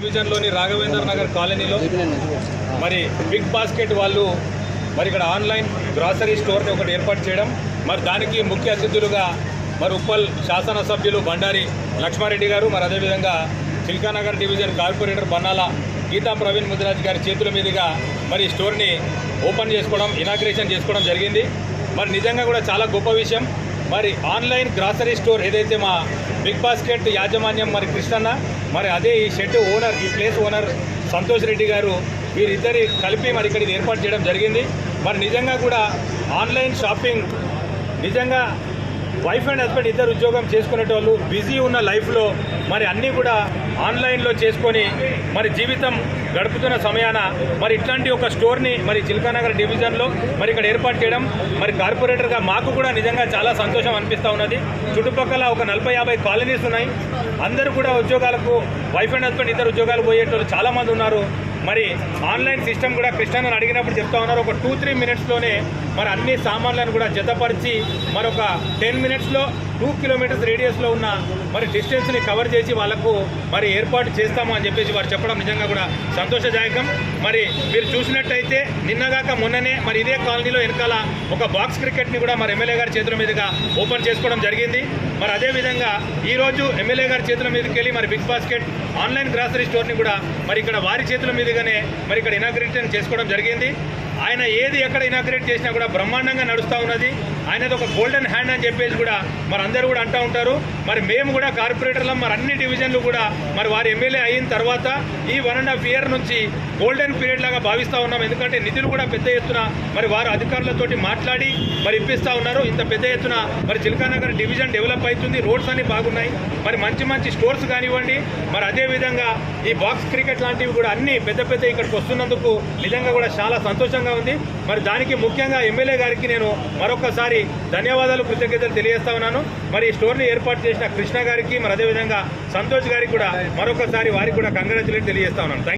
డివిజన్లోని రాఘవేంద్ర నగర్ కాలనీలో మరి బిగ్ బాస్కెట్ వాళ్ళు మరి ఇక్కడ ఆన్లైన్ గ్రాసరీ స్టోర్ని ఒకటి ఏర్పాటు చేయడం మరి దానికి ముఖ్య అతిథులుగా మరి ఉప్పల్ శాసనసభ్యులు బండారి లక్ష్మారెడ్డి గారు మరి అదేవిధంగా చిల్కానగర్ డివిజన్ కార్పొరేటర్ బన్నాల గీతా ప్రవీణ్ ముదిరాజ్ గారి చేతుల మీదుగా మరి స్టోర్ని ఓపెన్ చేసుకోవడం ఇనాగ్రేషన్ చేసుకోవడం జరిగింది. మరి నిజంగా కూడా చాలా గొప్ప విషయం. మరి ఆన్లైన్ గ్రాసరీ స్టోర్ ఏదైతే మా బిగ్ బాస్కెట్ యాజమాన్యం మరి కృష్ణన్న మరి అదే ఈ షెడ్ ఓనర్ ఈ ప్లేస్ ఓనర్ సంతోష్ రెడ్డి గారు వీరిద్దరి కలిపి మరి ఇక్కడ ఏర్పాటు చేయడం జరిగింది. మరి నిజంగా కూడా ఆన్లైన్ షాపింగ్ నిజంగా వైఫ్ అండ్ హస్బెండ్ ఇద్దరు ఉద్యోగం చేసుకునేటోళ్ళు బిజీ ఉన్న లైఫ్లో మరి అన్నీ కూడా ఆన్లైన్లో చేసుకొని మరి జీవితం గడుపుతున్న సమయాన మరి ఇట్లాంటి ఒక స్టోర్ని మరి చిల్కానగర్ డివిజన్లో మరి ఇక్కడ ఏర్పాటు చేయడం మరి కార్పొరేటర్గా మాకు కూడా నిజంగా చాలా సంతోషం అనిపిస్తూ ఉన్నది. చుట్టుపక్కల ఒక నలభై యాభై కాలనీస్ ఉన్నాయి. అందరూ కూడా ఉద్యోగాలకు వైఫ్ అండ్ హస్బెండ్ ఇద్దరు ఉద్యోగాలు పోయేటోళ్ళు చాలామంది ఉన్నారు. మరి ఆన్లైన్ సిస్టమ్ కూడా కృష్ణని అడిగినప్పుడు చెప్తా ఉన్నారు. ఒక టూ త్రీ మినిట్స్లోనే మరి అన్ని సామాన్లను కూడా జతపరిచి మరొక టెన్ మినిట్స్లో టూ కిలోమీటర్స్ రేడియస్లో ఉన్న మరి డిస్టెన్స్ని కవర్ చేసి వాళ్ళకు మరి ఏర్పాటు చేస్తాము అని చెప్పేసి వారు చెప్పడం నిజంగా కూడా సంతోషదాయకం. మరి మీరు చూసినట్టయితే నిన్నగాక మొన్ననే మరి ఇదే కాలనీలో వెనకాల ఒక బాక్స్ క్రికెట్ని కూడా మరి ఎమ్మెల్యే గారి చేతుల మీదుగా ఓపెన్ చేసుకోవడం జరిగింది. మరి అదేవిధంగా ఈరోజు ఎమ్మెల్యే గారి చేతుల మీదకి వెళ్ళి మరి బిగ్ బాస్కెట్ ఆన్లైన్ గ్రాసరీ స్టోర్ని కూడా మరి ఇక్కడ వారి చేతుల మీదుగానే మరి ఇక్కడ ఇనాగ్రేషన్ చేసుకోవడం జరిగింది. ఆయన ఏది ఎక్కడ ఇనాగ్రేట్ చేసినా కూడా బ్రహ్మాండంగా నడుస్తూ ఉన్నది. ఆయనది ఒక గోల్డెన్ హ్యాండ్ అని చెప్పేసి కూడా మరి అందరూ కూడా అంటూ ఉంటారు. మరి మేము కూడా కార్పొరేటర్లం మరి అన్ని డివిజన్లు కూడా మరి వారి ఎమ్మెల్యే అయిన తర్వాత ఈ వన్ అండ్ హాఫ్ ఇయర్ నుంచి గోల్డెన్ పీరియడ్ లాగా భావిస్తూ ఉన్నాం. ఎందుకంటే నిధులు కూడా పెద్ద ఎత్తున మరి వారు అధికారులతోటి మాట్లాడి మరి ఇప్పిస్తూ ఉన్నారు. ఇంత పెద్ద ఎత్తున మరి చిల్కానగర్ డివిజన్ డెవలప్ అవుతుంది. రోడ్స్ అన్ని బాగున్నాయి. మరి మంచి మంచి స్టోర్స్ కానివ్వండి. మరి అదే విధంగా ఈ బాక్స్ క్రికెట్ లాంటివి కూడా అన్ని పెద్ద పెద్ద ఇక్కడికి వస్తున్నందుకు నిజంగా కూడా చాలా సంతోషంగా ఉంది. మరి దానికి ముఖ్యంగా ఎమ్మెల్యే గారికి నేను మరొకసారి ధన్యవాదాలు కృతజ్ఞతలు తెలియజేస్తా ఉన్నాను. మరి ఈ స్టోర్ని ఏర్పాటు చేసిన కృష్ణ గారికి మరి అదేవిధంగా సంతోష్ గారికి కూడా మరొకసారి వారికి కూడా కంగ్రాచులేట్ తెలియజేస్తా ఉన్నాను.